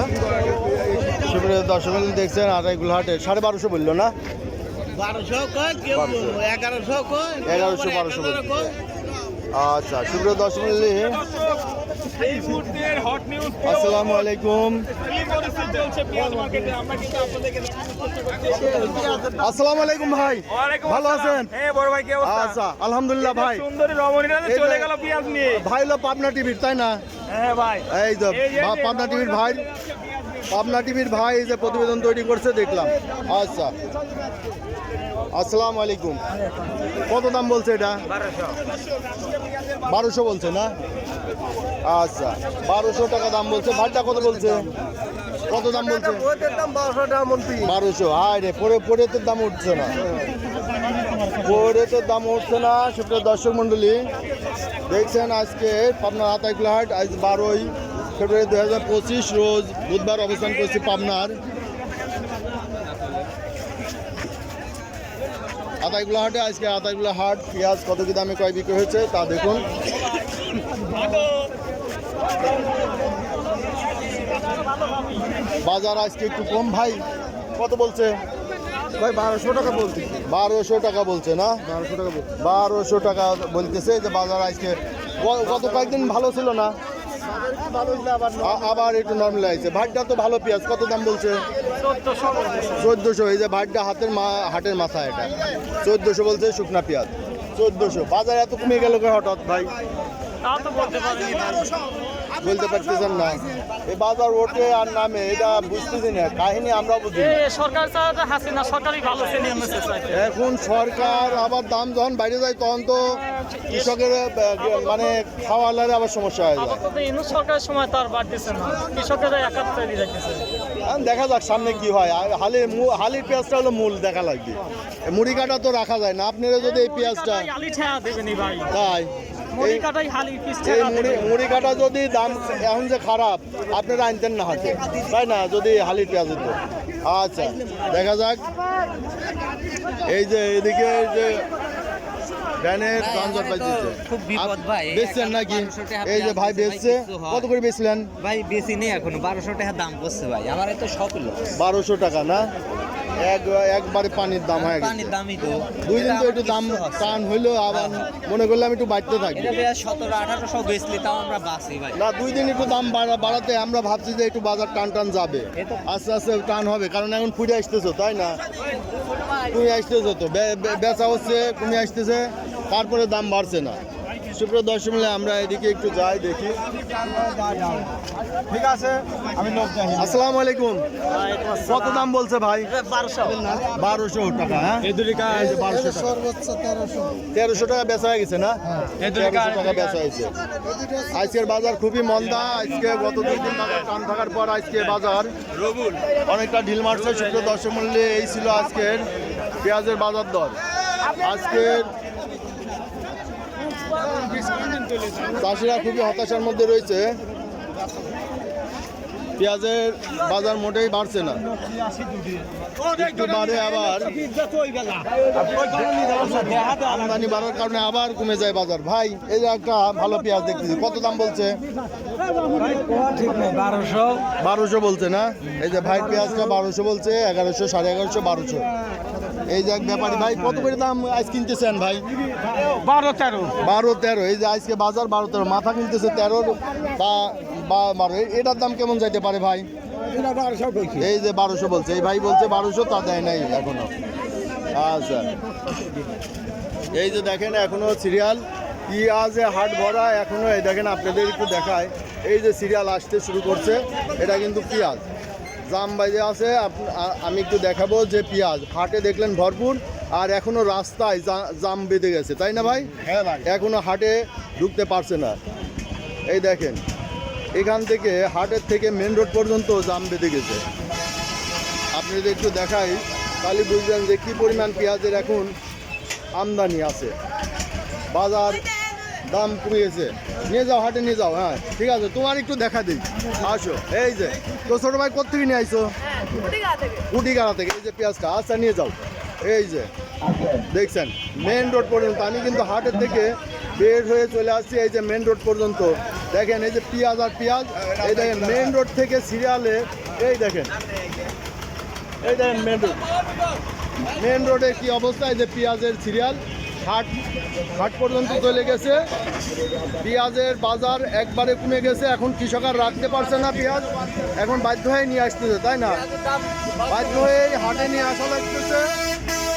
না সুপ্রিয় দর্শক দেখছেন আড়াইগুলো হাটে সাড়ে বারোশো বলল না। এগারোশো বারোশো আচ্ছা সুপ্রিয় দর্শক বন্ধু এই মুহূর্তের হট নিউজ আসসালামু আলাইকুম। আসসালামু আলাইকুম ভাই। ভালো আছেন? হ্যাঁ ভাই আচ্ছা আলহামদুলিল্লাহ ভাই। সুন্দরী রমণীরা চলে গেল পেঁয়াজ নিয়ে। ভাই হলো পাবনা টিভির তাই না? হ্যাঁ ভাই। এই তো পাবনা টিভির ভাই। পাবনা টিভির ভাই এই যে প্রতিবেদন তৈরি করছে দেখলাম। আচ্ছা। আসসালামু আলাইকুম। কত দাম বলছে এটা? বারোশো বলছে না? আচ্ছা বারোশো টাকা দাম বলছে। ভাইটা কত বলছে? কত দাম বলছে? বারোশো। হায় রে, পরে পরে তো দাম উঠছে না। পরে তো দাম উঠছে না, সুপ্রিয় দর্শক মণ্ডলী। দেখছেন আজকে পাবনার আতাইকুলা হাট, আজ বারোই ফেব্রুয়ারি দু হাজার পঁচিশ, রোজ বুধবার অবস্থান করছি পাবনার। আতাইকুলা হাটে আজকে আতাইকুলা হাট পেঁয়াজ কত কি দামে কয় বিক্রি হয়েছে তা দেখুন। বাজার আজকে একটু কম ভাই কত বলছে? ভাই বারোশো টাকা বলছি। বারোশো টাকা বলছে না? বারোশো টাকা বলছি। বারোশো টাকা বলতেছে যে বাজার আজকে গত কয়েকদিন ভালো ছিল না? আবার একটু নর্মাল আছে ভাটটা তো ভালো পেঁয়াজ। কত দাম বলছে? চোদ্দোশো এই যে ভাটটা হাতের মা হাটের মাথা এটা। চোদ্দোশো বলছে শুকনা পেঁয়াজ। চোদ্দোশো। বাজার এত কমে গেল কে হঠাৎ ভাই? বলতে পারতেছেন না। এই বাজার ওঠে আর নামে এটা বুঝতেছি না। কাহিনী আমরা বুঝি সরকার হাসিনা সরকারই ভালো এখন সরকার আবার দাম যখন বাইরে যায় তখন তো কৃষকের মানে খাওয়ালারে আবার সমস্যা হয়ে যায়। সরকারের সময় তার বাড়তেছে না। কৃষকেরা দেখা যাক সামনে কি হয়। হালির মু- হালির পেঁয়াজটা হলো মূল দেখা লাগবে। মুড়ি কাটা তো রাখা যায় না। আপনারা যদি এই পেঁয়াজটা তাই। এই- হালি মুড়ি মুড়ি কাটা যদি দাম এখন যে খারাপ আপনারা আনতেন না হয়তো তাই না? যদি হালির পেঁয়াজ হতো। আচ্ছা দেখা যাক। এই যে এদিকে যে ভ্যানের ট্রান্সফার পাইতেছে খুব বিপদ ভাই। বেচছেন নাকি? এই যে ভাই বেচছে। কত করে বেচলেন? ভাই বেশি নেই এখন। বারোশো টাকা দাম করছে ভাই। আমার এত শখ বারোশো টাকা না? এক একবারে পানির দাম হয়ে গেছে। পানির দামই তো। দুই দিন তো একটু দাম টান হইল আবার মনে করলাম একটু বাড়তে থাকবে। সতেরো আঠারোশো বেচলে তাও আমরা বাঁচি ভাই। না দুই দিন একটু দাম বাড়া- বাড়াতে আমরা ভাবছি যে একটু বাজার টান টান যাবে। আস্তে আস্তে টান হবে কারণ এখন ফুটে আসতেছো তাই না? তুমি আসতেছো তো বেচা হচ্ছে কমে আসতেছে তারপরে দাম বাড়ছে না। সুপ্রিয় দর্শক মিলে আমরা এদিকে একটু যাই দেখি। ঠিক আছে? আমি লোক যাই আসসালামু আলাইকুম। কত দাম বলছে ভাই? বারোশো টাকা হ্যাঁ? বারোশো টাকা। সর্বোচ্চ তেরোশো তেরোশো টাকা বেচা হয়ে গেছে না? তেরোশো টাকা বেচা হয়েছে। আজকের বাজার খুবই মন্দা। আজকে গত দুই দিন বাজার টান থাকার পর আজকে বাজার অনেকটা ঢিল মারছে। শুক্র দর্শক মূল্যে এই ছিল আজকের পেঁয়াজের বাজার দর। আজকের চাষিরা খুবই হতাশার মধ্যে রয়েছে। পেঁয়াজের বাজার মোটেই বাড়ছে না। বাড়ে আবার। আমদানি বাড়ার কারণে আবার কমে যায় বাজার। ভাই, এই যে একটা ভালো পেঁয়াজ দেখতেছি, কত দাম বলছে? বারোশো। বারোশো বলছে না? এই যে ভাই, পেঁয়াজটা বারোশো বলছে, এগারোশো, সাড়ে এগারোশো, বারোশো। এই যে এক ব্যাপারী ভাই কত করে দাম আজ কিনতেছেন ভাই? বারো তেরো। বারো তেরো এই যে আজকে বাজার বারো তেরো মাথা কিনতেছে তেরোর বা বারো এটার দাম কেমন যাইতে পারে ভাই? এটা বারোশো কইছি এই যে বারোশো বলছে এই ভাই বলছে বারোশো তা দেয় নাই এখনও। আচ্ছা। এই যে দেখেন এখনও সিরিয়াল পেঁয়াজে হাট ভরা এখনও এই দেখেন আপনাদের একটু দেখায়। এই যে সিরিয়াল আসতে শুরু করছে এটা কিন্তু পেঁয়াজ জাম বাইজে আছে আপ- আমি একটু দেখাবো যে পেঁয়াজ। হাটে দেখলেন ভরপুর আর এখনও রাস্তায় জাম বেঁধে গেছে। তাই না ভাই? হ্যাঁ ভাই। এখনও হাটে ঢুকতে পারছে না। এই দেখেন এখান থেকে হাটের থেকে মেন রোড পর্যন্ত জাম বেঁধে গেছে। আপনি যদি একটু দেখাই তাহলে বুঝবেন যে কী পরিমাণ পেঁয়াজের এখন আমদানি আছে। বাজার দাম কমে গেছে নিয়ে যাও হাটে নিয়ে যাও হ্যাঁ ঠিক আছে তোমার একটু দেখা দিই। আসো এই যে তো ছোটো ভাই কোথেকে নিয়ে আইছো? কুটিগাড়া থেকে। এই যে পেঁয়াজটা আচ্ছা নিয়ে যাও। এই যে দেখছেন মেন রোড পর্যন্ত আমি কিন্তু হাটের থেকে বের হয়ে চলে আসছি এই যে মেন রোড পর্যন্ত। দেখেন এই যে পেঁয়াজ আর পেঁয়াজ এই দেখেন মেন রোড থেকে সিরিয়ালে এই দেখেন এই দেখেন মেন রোড মেন রোডে কি অবস্থা? এই যে পেঁয়াজের সিরিয়াল হাট হাট পর্যন্ত চলে গেছে। পেঁয়াজের বাজার একবারে কমে গেছে। এখন কৃষক আর রাখতে পারছে না পেঁয়াজ। এখন বাধ্য হয়ে নিয়ে আসতেছে, তাই না? বাধ্য হয়ে হাটে নিয়ে আসা লাগতেছে।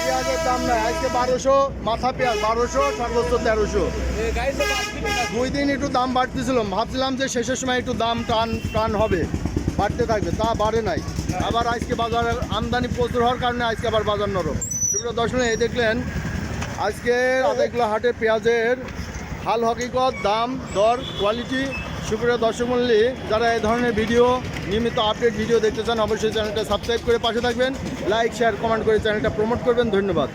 পেঁয়াজের দাম নাই। আজকে বারোশো, মাথা পেঁয়াজ বারোশো, সর্বোচ্চ তেরোশো। দুই দিন একটু দাম বাড়তেছিল ভাবছিলাম যে শেষের সময় একটু দাম টান টান হবে, বাড়তে থাকবে। তা বাড়ে নাই। আবার আজকে বাজারের আমদানি প্রচুর হওয়ার কারণে আজকে আবার বাজার নরম। সুপ্রিয় দর্শনে দেখলেন আজকে আধা হাটে পেঁয়াজের হাল হকিকত, দাম, দর কোয়ালিটি সুপ্রিয় দর্শক যারা এই ধরনের ভিডিও, নিয়মিত আপডেট ভিডিও দেখতে চান, অবশ্যই চ্যানেলটা সাবস্ক্রাইব করে পাশে থাকবেন। লাইক শেয়ার কমেন্ট করে চ্যানেলটা প্রমোট করবেন। ধন্যবাদ।